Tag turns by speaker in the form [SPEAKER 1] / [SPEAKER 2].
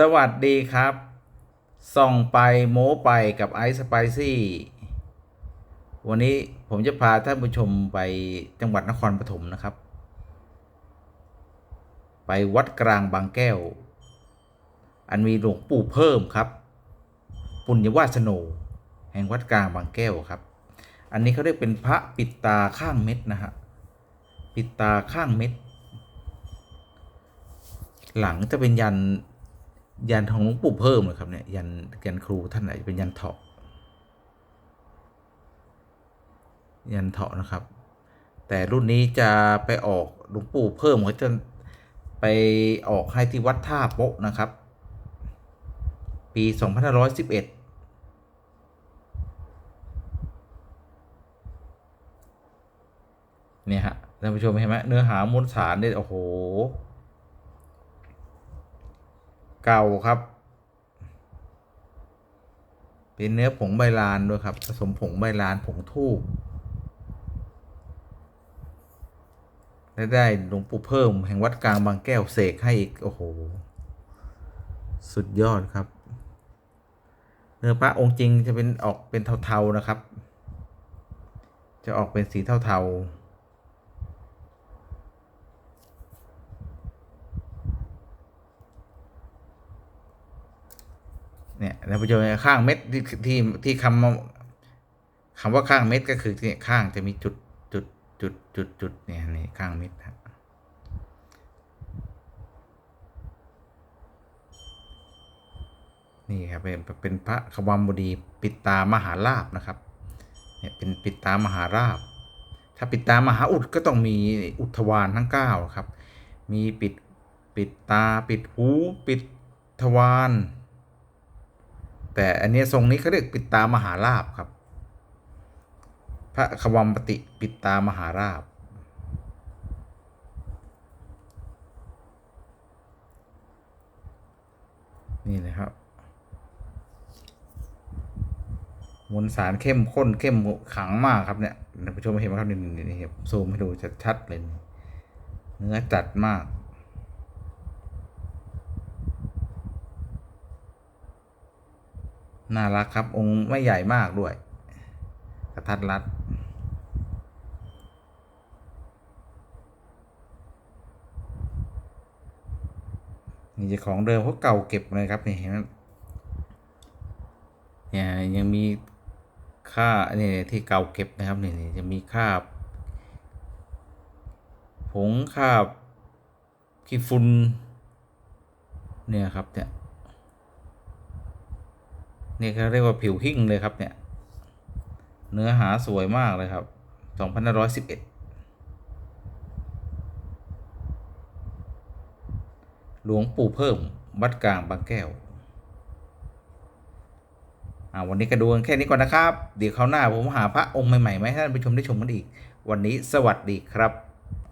[SPEAKER 1] สวัสดีครับ ส่องไปโม้ไปกับไอซ์สไปซี่ วันนี้ผมจะพาท่านผู้ชมไปจังหวัดนครปฐมนะครับ ไปวัดกลางบางแก้ว อันมีหลวงปู่เพิ่มครับ ปุญญวาสโน แห่งวัดกลางบางแก้วครับ อันนี้เขาเรียกเป็นพระปิดตาข้างเม็ดนะฮะ ปิดตาข้างเม็ด หลังจะเป็นยัน ยันของหลวงปู่เพิ่มเลยครับเนี่ยยันยันครูท่านไหนเป็นยันเถาะยันเถาะนะครับ แต่รุ่นนี้จะไปออกหลวงปู่เพิ่มเขาจะไปออกให้ที่วัดท่าโป๊ะนะครับ ปี 2511เนี่ยฮะท่านผู้ชมเห็นไหมเนื้อหามวลสารเนี่ยโอ้โห เก่าครับ เป็นเนื้อผงใบลานด้วยครับ ผสมผงใบลานผงทูบและได้หลวงปู่เพิ่มแห่งวัดกลางบางแก้วเสกให้อีก โอ้โห สุดยอดครับ เนื้อพระองค์จริงจะเป็นออกเป็นเทาๆนะครับ จะออกเป็นสีเทาๆ เนี่ยท่านผู้ชมข้างเม็ดที่ที่ที่คำคำว่าข้างเม็ดก็คือที่ข้างจะมีจุดจุดจุดจุดจุดเนี่ยนี่ข้างเม็ดครับนี่ครับเป็นเป็นพระขวามบดีปิดตามหาลาบนะครับเนี่ยเป็นปิดตามหาราบ ถ้าปิดตามหาอุดก็ต้องมีอุทวานทั้งเก้าครับ มีปิดปิดตาปิดหูปิดทวาร แต่อันเนี้ยทรงนี้เขาเรียกปิดตามหาราบครับ พระขวัมปติปิดตามหาราบ นี่นะครับมวลสารเข้มข้นเข้มขังมากครับเนี่ยท่านผู้ชมเห็นไหมครับนี่นี่นี่ซูมให้ดูชัดๆเลยเนื้อจัดมาก น่ารักครับองค์ไม่ใหญ่มากด้วย กระทัดรัด นี่จะของเดิมเขาเก่าเก็บเลยครับนี่เห็นไหมเนี่ยยังมีค่าเนี่ยที่เก่าเก็บนะครับนี่นี่จะมีค่าบผงค่าบขี้ฝุ่นเนี่ยครับเนี่ย นี่เขาเรียกว่าผิวหิ่งเลยครับเนี่ย เนื้อหาสวยมากเลยครับ2511หลวงปู่เพิ่มวัดกลางบางแก้วอ่าวันนี้ก็ดูกันแค่นี้ก่อนนะครับ เดี๋ยวคราวหน้าผมหาพระองค์ใหม่ๆมาให้ท่านผู้ชมได้ชมกันอีก วันนี้สวัสดีครับ